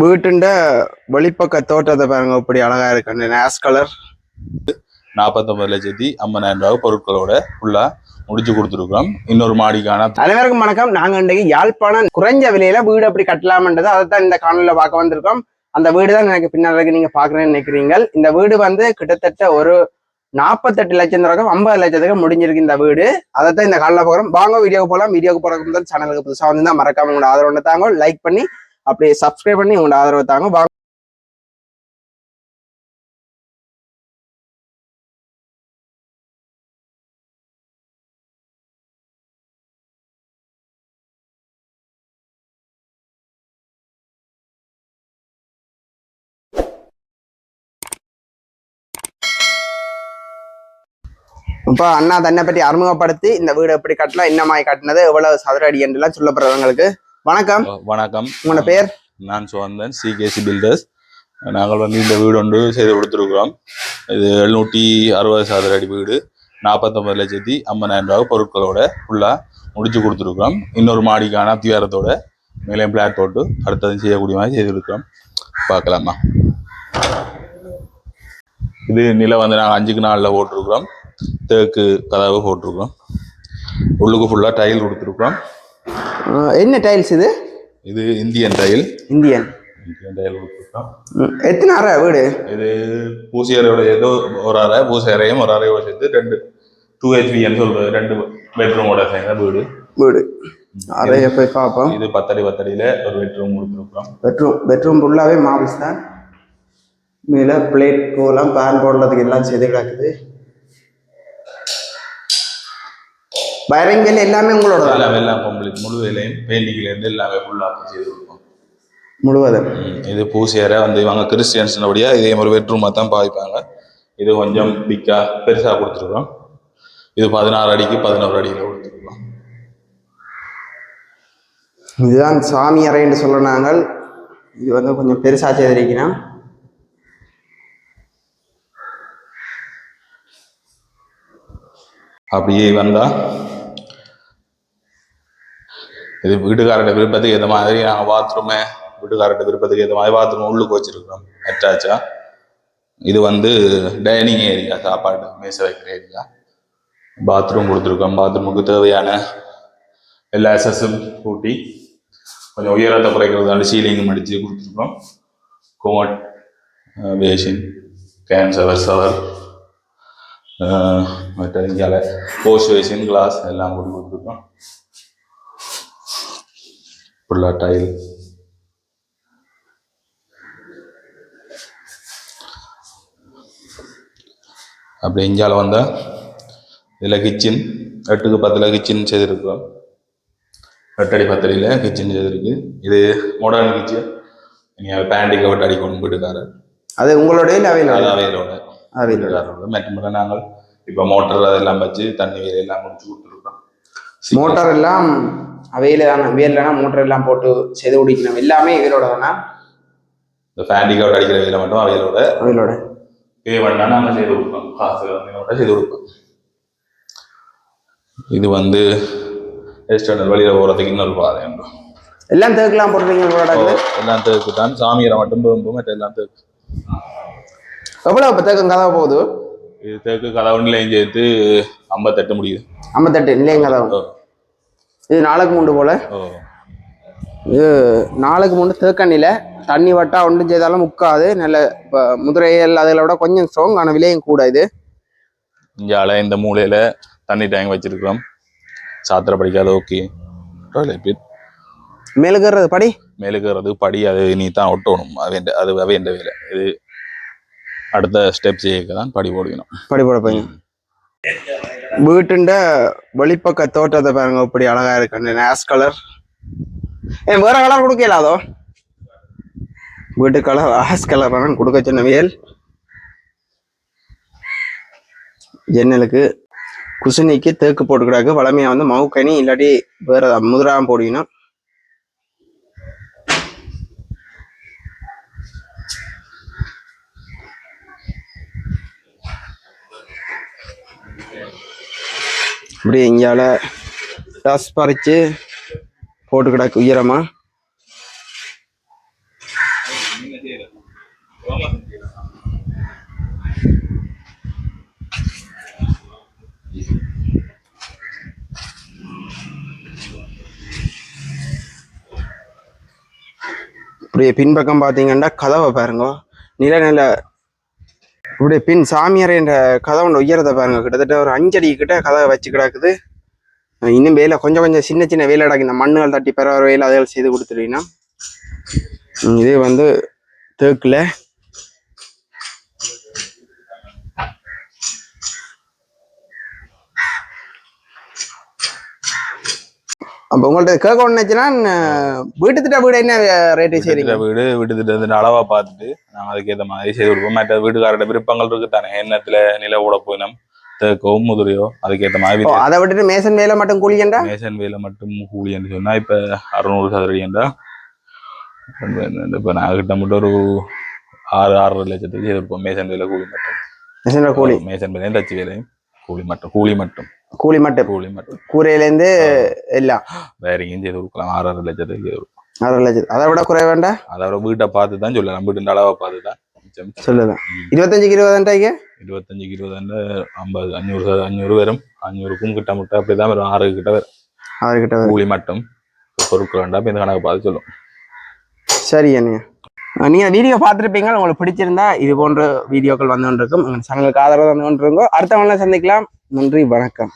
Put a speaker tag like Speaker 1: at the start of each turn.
Speaker 1: வீட்டுண்ட வெளிப்பக்க தோட்டத்தை பாருங்க இப்படி அழகா இருக்கு. அந்த நேஸ் கலர்
Speaker 2: நாற்பத்தொன்பது லட்சத்தி ஐம்பதாயிரம் ரூபாய் பொருட்களோட ஃபுல்லா முடிச்சு கொடுத்துருக்கோம் இன்னொரு மாடிக்கான
Speaker 1: அனைவருக்கும் வணக்கம். நாங்க இன்றைக்கு யாழ்ப்பாணம் குறைஞ்ச விலையில வீடு அப்படி கட்டலாம்ன்றது அதை தான் இந்த காணொலியில பார்க்க வந்திருக்கோம். அந்த வீடு தான் எனக்கு பின்னாடி நீங்க பாக்குறேன்னு நினைக்கிறீங்க. இந்த வீடு வந்து கிட்டத்தட்ட ஒரு நாற்பத்தெட்டு லட்சம் தொடக்கம் ஐம்பது லட்சத்துக்கு முடிஞ்சிருக்கு இந்த வீடு. அதை தான் இந்த காலில் பார்க்குறோம். வாங்க வீடியோக்கு போகலாம் வீடியோக்கு போகிறதுக்கு முதல் சேனலுக்கு புதுசாக வந்து தான் மறக்காம உங்களோட ஆதரவு தாங்க லைக் பண்ணி அப்படியே சப்ஸ்கிரைப் பண்ணி உங்களோட ஆதரவு தாங்க வாங்க. இப்போ அண்ணா தன்னை பற்றி அறிமுகப்படுத்தி இந்த வீடு எப்படி கட்டலாம் என்ன மாதிரி கட்டினது எவ்வளவு சதுர அடி என்றெல்லாம் சொல்லப்படுறவங்களுக்கு வணக்கம்.
Speaker 2: வணக்கம்.
Speaker 1: உங்களோட பேர்?
Speaker 2: நான் சுவந்தன் சிகேசி பில்டர்ஸ் நாங்கள் வந்து இந்த வீடு ஒன்று செய்து கொடுத்துருக்குறோம். இது எழுநூற்றி அறுபது சதுர அடி வீடு நாற்பத்தொம்பது லட்சத்தி ஐம்பதாயிரம் ரூபாய் பொருட்களோட ஃபுல்லாக முடிச்சு கொடுத்துருக்குறோம். இன்னொரு மாடிக்கான அத்திவாரத்தோட மேலே பிளாட் போட்டு அடுத்தது செய்யக்கூடிய மாதிரி செய்திருக்கிறோம். பார்க்கலாமா? இது நிலம் வந்து நாங்கள் அஞ்சுக்கு நாளில் போட்டிருக்கிறோம். தேக்கு கதவு போட்டிருக்கிறோம். உள்ளுக்கு ஃபுல்லாக டைல் கொடுத்துருக்குறோம்.
Speaker 1: என்ன டைல்ஸ் இது?
Speaker 2: இது Indian tile
Speaker 1: Indian.
Speaker 2: Indian tile
Speaker 1: எத்தனை அறை வீடு?
Speaker 2: இது பூசி அறையோட ஏதோ ஒரு அறை பூசி அறையும் ஒரு அறையோட சேர்த்து ரெண்டு டூ ஹெச்பின்னு சொல்றது ரெண்டு பெட்ரூமோட சேர்ந்த வீடு.
Speaker 1: வீடு. அறையை போய் பார்ப்போம்.
Speaker 2: இது பத்தடி பத்தடியில ஒரு பெட்ரூம் கொடுத்துருக்கோம்
Speaker 1: பெட்ரூம் பெட்ரூம் ஃபுல்லாகவே மாபிள்ஸ் தான். மேலே பிளேட் போகலாம் பேன் போடுறதுக்கு எல்லாம் செய்து கிடக்குது. வயரிங் வேலை எல்லாமே உங்களோட
Speaker 2: எல்லாம் எல்லாம் கம்ப்ளீட் முழு வேலையும் பெயிண்டிங்ல இருந்து எல்லாமே ஃபுல்லாக செய்து கொடுப்போம்.
Speaker 1: முழுவதும்.
Speaker 2: இது பூசி அறை வந்து இவங்க கிறிஸ்டியன்ஸ்னபடியா இதே ஒரு பெட்ரூமாக தான் பாவிப்பாங்க. இது கொஞ்சம் பிக்கா பெருசா கொடுத்துருக்கோம் இது பதினாறு அடிக்கு பதினோரு அடியில கொடுத்துருக்கோம்
Speaker 1: இதுதான் சாமி அறைன்னு சொல்ல நாங்கள். இது வந்து கொஞ்சம் பெருசாக செய்திருக்கிறேன்
Speaker 2: அப்படியே வந்தா இது வீட்டுக்காரட்ட விருப்பத்துக்கு ஏற்ற மாதிரி நாங்கள் பாத்ரூமை வீட்டுக்காரட்ட விருப்பத்துக்கு ஏற்ற மாதிரி பாத்ரூம் உள்ளுக்கு வச்சிருக்கோம் அட்டாச்சா இது வந்து டைனிங் ஏரியா சாப்பாடு மேச வைக்கிற ஏரியா பாத்ரூம் கொடுத்துருக்கோம். பாத்ரூமுக்கு தேவையான எல்லா எஸ்எஸும் கூட்டி கொஞ்சம் உயரத்தை குறைக்கிறதுனால சீலிங் அடித்து கொடுத்துருக்கோம். கோமட் பேஷின் கேன் சவர் சவர் மற்ற இந்தியாவில் போஸ்ட் பேஷின் கிளாஸ் எல்லாம் கூட்டி கொடுத்துருக்கோம். ஃபுல்லாக டைல் அப்படி இந்தியாவில் வந்தால் இதில் கிச்சன் எட்டுக்கு பத்தில் கிச்சன் செய்திருக்கோம் எட்டடி பத்தடியில் கிச்சன் செய்திருக்கு. இது மாடர்ன் கிச்சன் நீங்கள் பேண்டி கவட் அடிக்கணும் வீட்டுக்காரர்
Speaker 1: அது உங்களுடைய அவையில்?
Speaker 2: அவையிலோட.
Speaker 1: அவையில்.
Speaker 2: வீட்டுக்காரரோட மற்ற நாங்கள் இப்போ மோட்டர் அதெல்லாம் வச்சு தண்ணி எல்லாம் முடிச்சு கொடுத்துருக்கோம்.
Speaker 1: மோட்டார் எல்லாம் அவையில் தானே வேலைனா மோட்டார் எல்லாம் போட்டு செய்து குடிக்கணும். எல்லாமே இவரோட தானே
Speaker 2: இந்த பேண்டி கவட் அடிக்கிற வேலை மட்டும் அவையிலோட
Speaker 1: அவையிலோட.
Speaker 2: பே பண்ணா நாங்கள் செய்து கொடுப்போம். காசு செய்து கொடுப்போம். இது வந்து எக்ஸ்டர்னல் வெளியில் போகிறதுக்கு இன்னொரு பாதை.
Speaker 1: எல்லாம் தேக்கலாம் போட்டுருக்கீங்க
Speaker 2: எல்லாம் தேக்கு தான் சாமியரை மட்டும் போகும்போது மற்ற எல்லாம் தேக்கு.
Speaker 1: எவ்வளோ இப்போ தேக்கம் கதவை போகுது?
Speaker 2: இது தேக்கு கதவுலையும் சேர்த்து ஐம்பத்தெட்டு முடியுது.
Speaker 1: ஐம்பத்தெட்டு இல்லைங்க கதவு. இது நாளுக்கு முண்டு போல. இது நாளுக்கு முண்டு தேக்கண்ணில தண்ணி வட்டா ஒன்றும் செய்தாலும் முக்காது. நல்ல இப்போ முதிரையல் அதில் விட கொஞ்சம் ஸ்ட்ராங் ஆனால் விலையும் கூட இது.
Speaker 2: இந்தியாவில் இந்த மூலையில் தண்ணி டேங்க் வச்சிருக்கிறோம். சாத்திர படிக்காத ஓகே
Speaker 1: மேலுக்கிறது படி.
Speaker 2: மேலுக்கிறது படி அது நீ தான் ஒட்டணும் அவேண்ட அது அவேண்ட வேலை. இது அடுத்த ஸ்டெப் செய்ய தான் படி போடணும்.
Speaker 1: படி போட போய் வீட்டுண்ட வெளிப்பக்க தோட்டத்தை பாருங்க இப்படி அழகா இருக்கு. அந்த நேஸ் கலர் ஏன் வேற கலர் கொடுக்கலாதோ வீட்டு கலர் ஆஸ் கலர் கொடுக்க சொன்ன வியல். ஜன்னலுக்கு குசினிக்கு தேக்கு போட்டுக்கிறாங்க வளமையா வந்து மவுக்கனி இல்லாட்டி வேற முதிராம போடுவீங்கன்னா இப்படி இங்கால டஸ் பறிச்சு போட்டு கிடக்கு உயரமா. இப்படியே பின்பக்கம் பார்த்தீங்கன்னா கதவை பாருங்க. நில நில இப்படி பின் சாமியார் என்ற கதவை உயரத்தை பாருங்க. கிட்டத்தட்ட ஒரு அஞ்சடி கிட்ட கதவை வச்சு கிடக்குது. இன்னும் வேலை கொஞ்சம் கொஞ்சம் சின்ன சின்ன வேலை கிடக்கு. இந்த மண்ணுகள் தட்டி பெற வேலை அதுகள் செய்து கொடுத்துருவீங்கன்னா இது வந்து தேக்கில் அப்போ உங்கள்ட்ட கேட்க ஒன்றுச்சுன்னா வீட்டு திட்ட வீடு என்ன ரேட்டு செய்றீங்க?
Speaker 2: வீடு வீட்டு திட்டத்தின் அளவா பார்த்துட்டு நாங்க அதுக்கேற்ற மாதிரி செய்து கொடுப்போம். மற்ற வீட்டுக்காரோட விருப்பங்கள் இருக்கு தானே. எண்ணத்துல நில ஊட போயினம் தேக்கோ முதிரையோ அதுக்கேற்ற மாதிரி.
Speaker 1: அதை விட்டுட்டு மேசன் வேலை மட்டும் கூலியண்டா
Speaker 2: மேசன் வேலை மட்டும் கூலின்னு சொன்னா இப்ப அறுநூறு சதுரடிண்டா இப்ப நான் கிட்ட மட்டும் ஒரு ஆறு ஆறரை லட்சத்துக்கு செய்திருப்போம் மேசன் வேலை கூலி மட்டும்.
Speaker 1: மேசன் கூலி?
Speaker 2: மேசன் வேலையும் தச்சு வேலையும். கூலி மட்டும் கூலி மட்டும்.
Speaker 1: கூலி மட்டும்.
Speaker 2: கூலி மட்டும்.
Speaker 1: கூரையிலேருந்து எல்லாம்.
Speaker 2: வேறையும் செய்து கொடுக்கலாம். ஆறரை லட்சத்துக்கு செய்து கொடுக்கலாம்.
Speaker 1: ஆறு லட்சம் அதை விட குறை வேண்டாம்
Speaker 2: அதோட வீட்டை பார்த்து தான் சொல்லலாம். வீட்டு அளவை பார்த்து தான்
Speaker 1: சொல்லுதான். இருபத்தஞ்சுக்கு இருபதாண்டாய்க்கு
Speaker 2: இருபத்தஞ்சுக்கு இருபதாண்டு ஐம்பது அஞ்சூறு அஞ்சூறு வரும். அஞ்சூறுக்கும் கிட்ட முட்டை அப்படிதான் வரும். ஆறு கிட்ட வரும்.
Speaker 1: அவர்கிட்ட வரும்.
Speaker 2: கூலி மட்டும். பொருட்கள் வேண்டாம். இந்த கணக்கு பார்த்து சொல்லும்
Speaker 1: சரி அண்ணா. நீங்கள் வீடியோ பார்த்துருப்பீங்க உங்களுக்கு பிடிச்சிருந்தா இது போன்ற வீடியோக்கள் வந்து கொண்டிருக்கும். எங்கள் சேனலுக்கு ஆதரவு வந்து கொண்டிருக்கோம். அடுத்தவங்களாம் சந்திக்கலாம். நன்றி வணக்கம்.